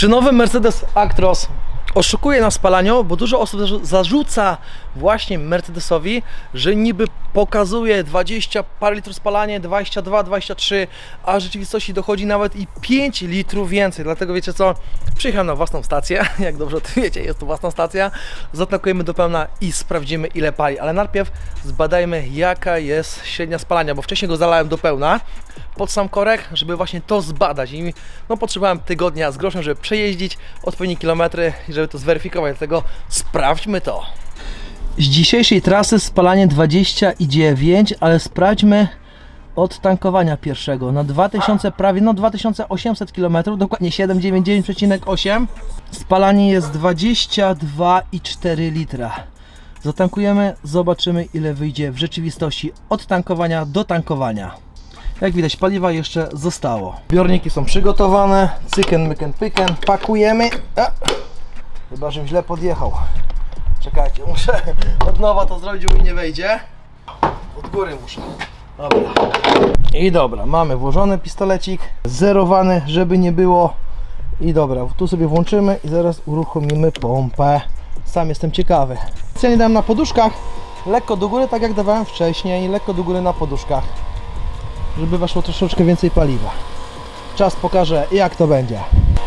Czy nowy Mercedes Actros oszukuje na spalaniu? Bo dużo osób zarzu- zarzuca właśnie Mercedesowi, że niby pokazuje 20 parę litrów spalanie, 22, 23, a w rzeczywistości dochodzi nawet i 5 litrów więcej. Dlatego wiecie co? Przyjechałem na własną stację, jak dobrze o wiecie, jest to własna stacja. Zatankujemy do pełna i sprawdzimy ile pali. Ale najpierw zbadajmy jaka jest średnia spalania, bo wcześniej go zalałem do pełna pod sam korek, żeby właśnie to zbadać. I no, potrzebowałem tygodnia z groszem, żeby przejeździć odpowiednie kilometry i żeby to zweryfikować. Dlatego sprawdźmy to. Z dzisiejszej trasy spalanie 29, ale sprawdźmy od tankowania pierwszego na 2000, prawie no 2800 km, dokładnie 799,8. Spalanie jest 22,4 litra. Zatankujemy, zobaczymy ile wyjdzie w rzeczywistości od tankowania do tankowania. Jak widać, paliwa jeszcze zostało. Zbiorniki są przygotowane. Cyken, myken, pyken. Pakujemy. A! Chyba, żebym źle podjechał. Czekajcie, muszę od nowa to zrobić, bo mi nie wejdzie. Od góry muszę. Dobra. I dobra, mamy włożony pistolecik. Zerowany, żeby nie było. I dobra, tu sobie włączymy i zaraz uruchomimy pompę. Sam jestem ciekawy. Cenię dałem na poduszkach. Lekko do góry, tak jak dawałem wcześniej. Lekko do góry na poduszkach żeby weszło troszeczkę więcej paliwa. Czas pokaże jak to będzie.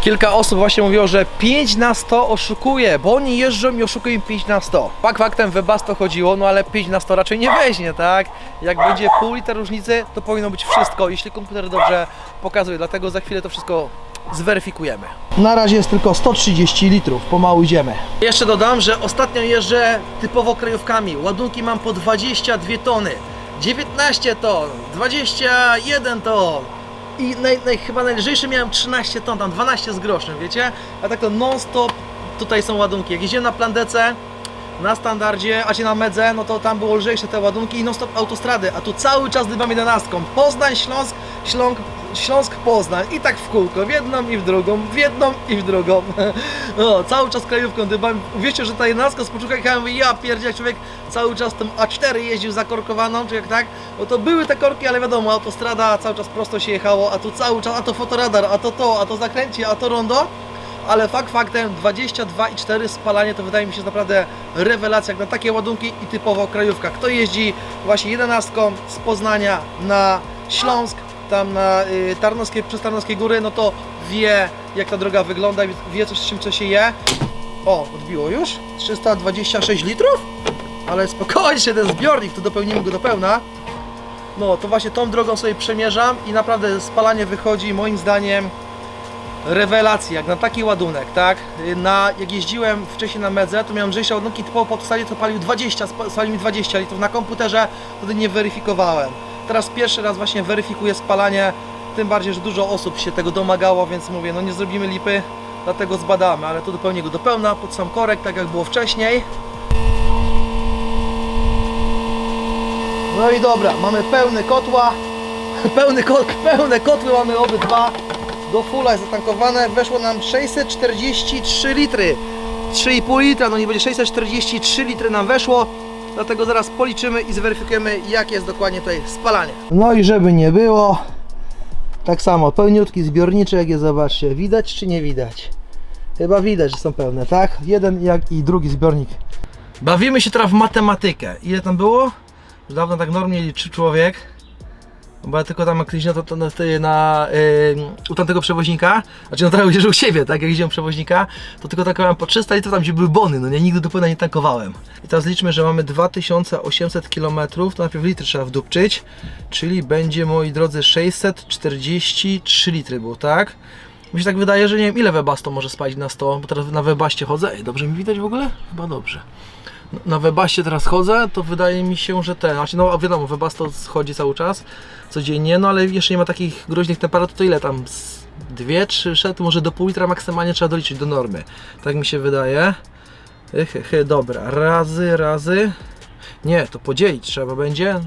Kilka osób właśnie mówiło, że 5 na 100 oszukuje, bo oni jeżdżą i oszukują im 5 na 100. Fakt faktem Webasto chodziło, no ale 5 na 100 raczej nie weźmie, tak? Jak będzie pół litra różnicy, to powinno być wszystko, jeśli komputer dobrze pokazuje, dlatego za chwilę to wszystko zweryfikujemy. Na razie jest tylko 130 litrów, pomału idziemy. Jeszcze dodam, że ostatnio jeżdżę typowo krajówkami. Ładunki mam po 22 tony. 19 ton, 21 ton i naj, naj, chyba najlżejszy miałem 13 ton, tam 12 z groszem, wiecie? A tak to non stop tutaj są ładunki. Jak jeździłem na plandece, na standardzie, a czy na medze, no to tam było lżejsze te ładunki i non stop autostrady, a tu cały czas dybam 11. Poznań, Śląsk, Śląsk, Śląsk, Poznań i tak w kółko, w jedną i w drugą, w jedną i w drugą. No, cały czas krajówką dybam. Uwierzcie, że ta 11 z poczucia jechałem i ja pierdziel człowiek cały czas tym A4 jeździł zakorkowaną, czy jak tak, bo to były te korki, ale wiadomo, autostrada cały czas prosto się jechało, a tu cały czas, a to fotoradar, a to to, a to zakręci, a to rondo ale fakt faktem 22,4 spalanie to wydaje mi się naprawdę rewelacja jak na takie ładunki i typowo krajówka. Kto jeździ właśnie 11 z Poznania na Śląsk, tam na y, Tarnowskie, przez Tarnowskie Góry, no to wie jak ta droga wygląda, wie coś z czym co się je. O, odbiło już? 326 litrów? Ale spokojnie, ten zbiornik, to dopełnimy go do pełna. No, to właśnie tą drogą sobie przemierzam i naprawdę spalanie wychodzi moim zdaniem rewelacji, jak na taki ładunek, tak? Na, jak jeździłem wcześniej na Medze, to miałem lżejsze ładunki, typowo po autostradzie to palił 20, spa- spalił mi 20 litrów. Na komputerze wtedy nie weryfikowałem. Teraz pierwszy raz właśnie weryfikuję spalanie, tym bardziej, że dużo osób się tego domagało, więc mówię, no nie zrobimy lipy, dlatego zbadamy, ale tu dopełnię go do pełna, pod sam korek, tak jak było wcześniej. No i dobra, mamy pełny kotła, pełny kot, pełne kotły mamy obydwa. Do fulla jest zatankowane, weszło nam 643 litry. 3,5 litra, no nie będzie 643 litry nam weszło dlatego zaraz policzymy i zweryfikujemy jakie jest dokładnie tutaj spalanie no i żeby nie było tak samo, pełniutki zbiorniczy jak je zobaczcie, widać czy nie widać? Chyba widać, że są pełne, tak? Jeden jak i drugi zbiornik Bawimy się teraz w matematykę ile tam było? Już dawno tak normalnie liczy człowiek bo ja tylko tam kiedyś na, na, na yy, u tamtego przewoźnika, znaczy no teraz u siebie, tak, jak jeździłem przewoźnika, to tylko tankowałem po 300 litrów, tam gdzie były bony, no nie, nigdy do pełna nie tankowałem. I teraz liczmy, że mamy 2800 km, to najpierw litry trzeba wdupczyć, czyli będzie, moi drodzy, 643 litry było, tak? Mi się tak wydaje, że nie wiem ile Webasto może spalić na 100, bo teraz na Webaście chodzę, Ej, dobrze mi widać w ogóle? Chyba dobrze na Webaście teraz chodzę, to wydaje mi się, że ten, znaczy no wiadomo, Webasto schodzi cały czas, codziennie, no ale jeszcze nie ma takich groźnych temperatur, to ile tam, z dwie, trzy szety, może do pół litra maksymalnie trzeba doliczyć do normy, tak mi się wydaje. He, dobra, razy, razy, nie, to podzielić trzeba będzie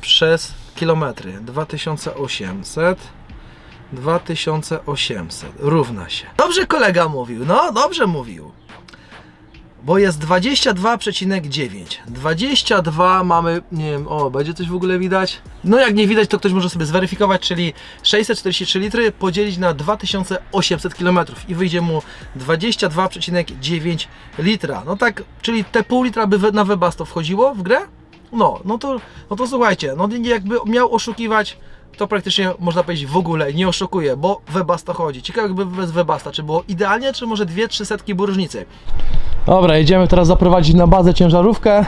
przez kilometry, 2800 2800 równa się. Dobrze kolega mówił, no dobrze mówił. Bo jest 22,9. 22 mamy, nie wiem, o, będzie coś w ogóle widać? No jak nie widać, to ktoś może sobie zweryfikować, czyli 643 litry podzielić na 2800 km i wyjdzie mu 22,9 litra. No tak, czyli te pół litra by na Webasto wchodziło w grę? No, no to, no to słuchajcie, no jakby miał oszukiwać, to praktycznie można powiedzieć w ogóle nie oszukuje, bo Webasta chodzi. Ciekawe jakby bez Webasta, czy było idealnie, czy może dwie, trzy setki było różnicy. Dobra, jedziemy teraz zaprowadzić na bazę ciężarówkę.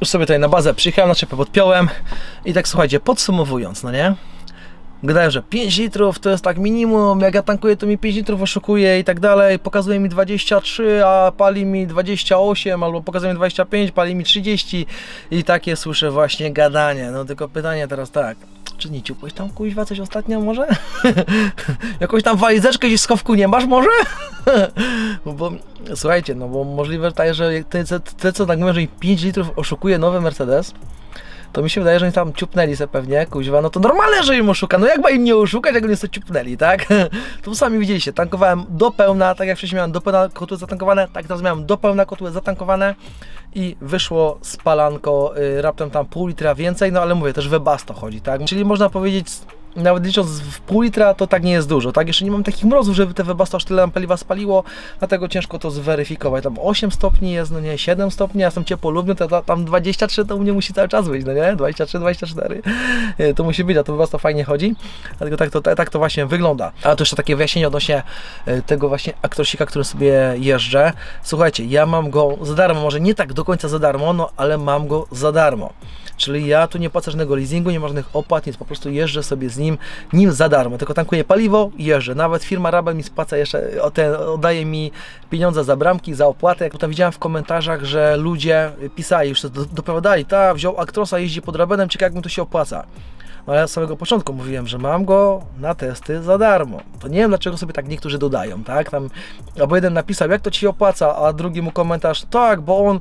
Już sobie tutaj na bazę przyjechałem, na czepę podpiąłem i tak słuchajcie, podsumowując, no nie? Gadają, że 5 litrów to jest tak minimum, jak ja tankuję to mi 5 litrów oszukuje i tak dalej, pokazuje mi 23, a pali mi 28, albo pokazuje mi 25, pali mi 30 i takie słyszę właśnie gadanie, no tylko pytanie teraz tak, nie ciupłeś tam kuźwa coś ostatnio może? Jakąś tam walizeczkę gdzieś w schowku nie masz może? bo, słuchajcie, no bo możliwe tak, że te, te, te co tak mówią, że im 5 litrów oszukuje nowy Mercedes, to mi się wydaje, że oni tam ciupnęli se pewnie, kuźwa, no to normalne, że im oszuka, no jak ma im nie oszukać, jak oni sobie ciupnęli, tak? To sami widzieliście, tankowałem do pełna, tak jak wcześniej miałem do pełna kotły zatankowane, tak teraz miałem do pełna kotły zatankowane i wyszło spalanko y, raptem tam pół litra więcej, no ale mówię, też webasto chodzi, tak? Czyli można powiedzieć, nawet licząc w pół litra, to tak nie jest dużo, tak? Jeszcze nie mam takich mrozów, żeby te webasto aż tyle nam paliwa spaliło, dlatego ciężko to zweryfikować. Tam 8 stopni jest, no nie, 7 stopni, ja jestem ciepłolubny, to ta- tam 23 to u mnie musi cały czas być, no nie? 23, 24, Y, to musi być, a to webasto fajnie chodzi, dlatego tak to, tak to właśnie wygląda. A to jeszcze takie wyjaśnienie odnośnie y, tego właśnie aktorsika, którym sobie jeżdżę. Słuchajcie, ja mam go za darmo, może nie tak do końca za darmo, no ale mam go za darmo. Czyli ja tu nie płacę żadnego leasingu, nie ma żadnych opłat, nic, po prostu jeżdżę sobie z nim, nim za darmo. Tylko tankuję paliwo i jeżdżę. Nawet firma Rabel mi spłaca jeszcze, o ten, oddaje mi pieniądze za bramki, za opłatę. Jak tam widziałem w komentarzach, że ludzie pisali, już to do- dopowiadali, ta wziął Actrosa, jeździ pod Rabelem, ciekawe jak mu to się opłaca. No ja z samego początku mówiłem, że mam go na testy za darmo. To nie wiem dlaczego sobie tak niektórzy dodają, tak? Tam, albo jeden napisał, jak to ci opłaca, a drugi mu komentarz, tak, bo on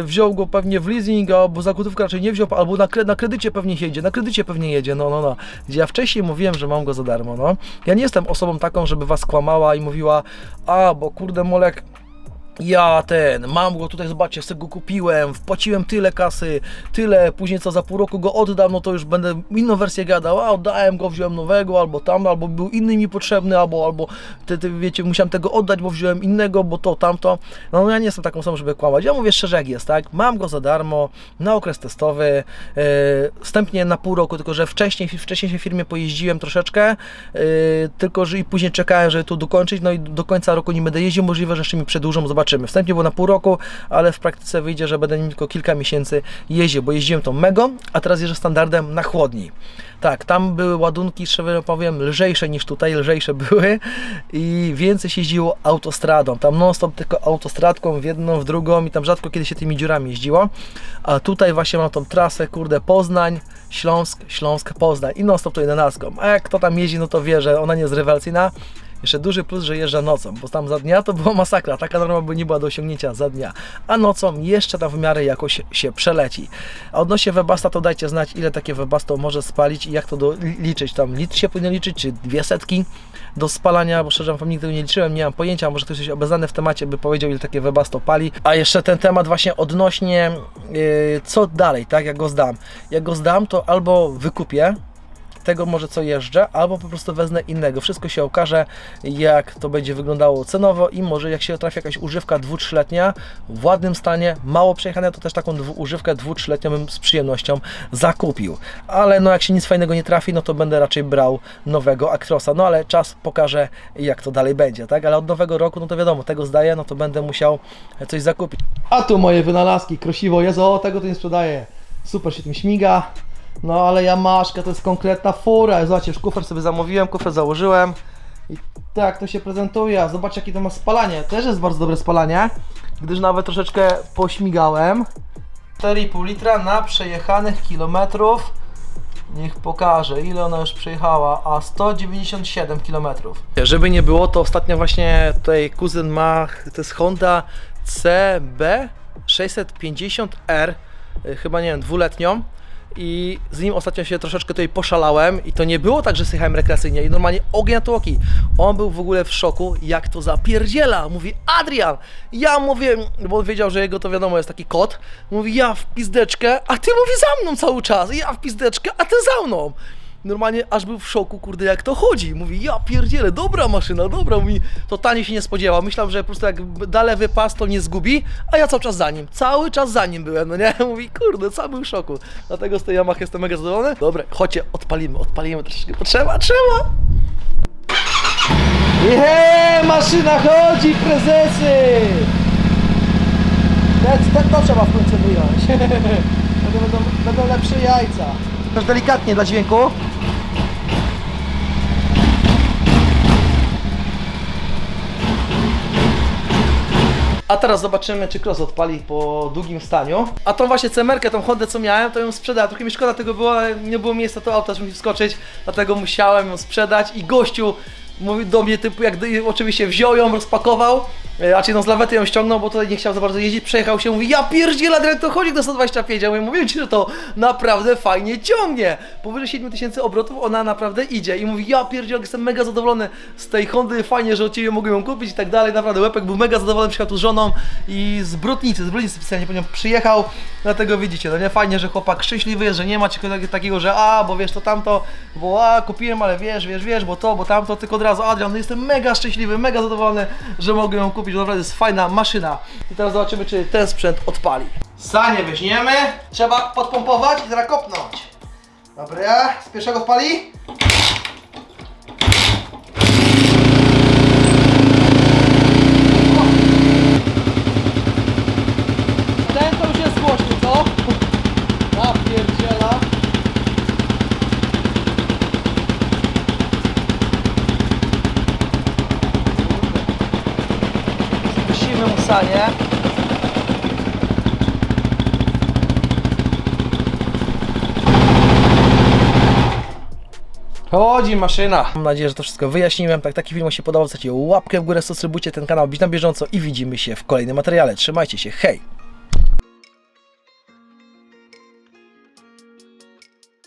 y, wziął go pewnie w leasing, albo za gotówkę raczej nie wziął, albo na, kre, na kredycie pewnie jedzie, na kredycie pewnie jedzie, no, no, no. Gdzie ja wcześniej mówiłem, że mam go za darmo, no. Ja nie jestem osobą taką, żeby was kłamała i mówiła, a, bo kurde Molek, ja ten, mam go tutaj, zobaczcie, sobie go kupiłem, wpłaciłem tyle kasy, tyle, później co za pół roku go oddam, no to już będę inną wersję gadał, a oddałem go, wziąłem nowego, albo tam, albo był inny mi potrzebny, albo, albo wiecie, musiałem tego oddać, bo wziąłem innego, bo to, tamto. No, no ja nie jestem taką osobą, żeby kłamać. Ja mówię szczerze jak jest, tak? Mam go za darmo, na okres testowy, yy, wstępnie na pół roku, tylko że wcześniej, wcześniej się w firmie pojeździłem troszeczkę, yy, tylko że i później czekałem, żeby to dokończyć, no i do końca roku nie będę jeździł, możliwe, że jeszcze mi przedłużą, zobaczymy. Wstępnie było na pół roku, ale w praktyce wyjdzie, że będę nim tylko kilka miesięcy jeździł, bo jeździłem tą Mego, a teraz jeżdżę standardem na chłodni. Tak, tam były ładunki, szczerze powiem, lżejsze niż tutaj, lżejsze były i więcej się jeździło autostradą. Tam non-stop tylko autostradką w jedną, w drugą i tam rzadko kiedy się tymi dziurami jeździło. A tutaj właśnie mam tą trasę, kurde, Poznań, Śląsk, Śląsk, Poznań i non-stop to jedenastką. A jak kto tam jeździ, no to wie, że ona nie jest rewelacyjna. Jeszcze duży plus, że jeżdża nocą, bo tam za dnia to była masakra, taka norma by nie była do osiągnięcia za dnia, a nocą jeszcze tam w miarę jakoś się przeleci. A odnośnie Webasta to dajcie znać, ile takie Webasto może spalić i jak to do, liczyć, tam litr się powinno liczyć, czy dwie setki do spalania, bo szczerze wam nigdy nie liczyłem, nie mam pojęcia, może ktoś jest obeznany w temacie, by powiedział, ile takie Webasto pali. A jeszcze ten temat właśnie odnośnie, yy, co dalej, tak, jak go zdam. Jak go zdam, to albo wykupię, tego może co jeżdżę, albo po prostu wezmę innego. Wszystko się okaże, jak to będzie wyglądało cenowo i może jak się trafi jakaś używka dwu, trzyletnia w ładnym stanie, mało przejechana, to też taką używkę dwu, trzyletnią bym z przyjemnością zakupił. Ale no jak się nic fajnego nie trafi, no to będę raczej brał nowego Actrosa. No ale czas pokaże, jak to dalej będzie, tak? Ale od nowego roku, no to wiadomo, tego zdaję, no to będę musiał coś zakupić. A tu moje wynalazki, krosiwo, Jezu, o, tego to nie sprzedaję. Super się tym śmiga. No ale Yamaszka to jest konkretna fura. Zobaczcie, już kufer sobie zamówiłem, kufer założyłem. I tak to się prezentuje. A Zobaczcie jakie to ma spalanie. Też jest bardzo dobre spalanie, gdyż nawet troszeczkę pośmigałem. 4,5 litra na przejechanych kilometrów. Niech pokaże, ile ona już przejechała, a 197 km. Żeby nie było, to ostatnio właśnie tutaj kuzyn ma, to jest Honda CB 650R, y, chyba nie wiem, dwuletnią. I z nim ostatnio się troszeczkę tutaj poszalałem i to nie było tak, że sychałem rekreacyjnie i normalnie ogień na. On był w ogóle w szoku, jak to zapierdziela. Mówi, Adrian, ja mówię, bo on wiedział, że jego to wiadomo jest taki kot, mówi, ja w pizdeczkę, a ty mówi za mną cały czas, ja w pizdeczkę, a ty za mną. Normalnie aż był w szoku, kurde, jak to chodzi. Mówi, ja pierdzielę, dobra maszyna, dobra. Mówi, totalnie się nie spodziewał. Myślałem, że po prostu jak da lewy pas, to nie zgubi, a ja cały czas za nim. Cały czas za nim byłem, no nie? Mówi, kurde, cały był w szoku. Dlatego z tej Yamaha jestem mega zadowolony. Dobra, chodźcie, odpalimy, odpalimy troszeczkę. Potrzeba, trzeba. Je, maszyna chodzi, prezesy! To, to, to trzeba w końcu wyjąć. Będą, będą lepsze jajca. Też delikatnie dla dźwięku. A teraz zobaczymy, czy cross odpali po długim staniu. A tą właśnie cemerkę, tą Hondę co miałem, to ją sprzedałem. Trochę mi szkoda tego było, ale nie było miejsca auta, żeby mi wskoczyć, dlatego musiałem ją sprzedać i gościu mówi do mnie typu, jak oczywiście wziął ją, rozpakował, raczej no z lawety ją ściągnął, bo tutaj nie chciał za bardzo jeździć, przejechał się, mówi, ja pierdzielę, Adrian, to chodzi do 125, ja mówię, mówię ci, że to naprawdę fajnie ciągnie, powyżej 7000 obrotów ona naprawdę idzie i mówi, ja pierdzielę, jestem mega zadowolony z tej Hondy, fajnie, że od Ciebie mogłem ją kupić i tak dalej, naprawdę Łepek był mega zadowolony, przyjechał tu z żoną i z Brudnicy, z Brudnicy specjalnie po nią przyjechał, dlatego widzicie, no nie, fajnie, że chłopak szczęśliwy jest, że nie ma czegoś takiego, że a, bo wiesz, to tamto, bo a, kupiłem, ale wiesz, wiesz, wiesz, bo to, bo tamto, tylko od razu, Adrian, no jestem mega szczęśliwy, mega zadowolony, że mogę ją kupić, bo naprawdę jest fajna maszyna. I teraz zobaczymy, czy ten sprzęt odpali. Sanie weźmiemy, trzeba podpompować i teraz kopnąć. Dobra, z pierwszego odpali. Ten to już jest głośny, co? Ja pierdziela. Spuścimy mu sanie. Chodzi maszyna. Mam nadzieję, że to wszystko wyjaśniłem. Tak, taki film się podobał. Zostawcie łapkę w górę, subskrybujcie ten kanał, być na bieżąco i widzimy się w kolejnym materiale. Trzymajcie się, hej!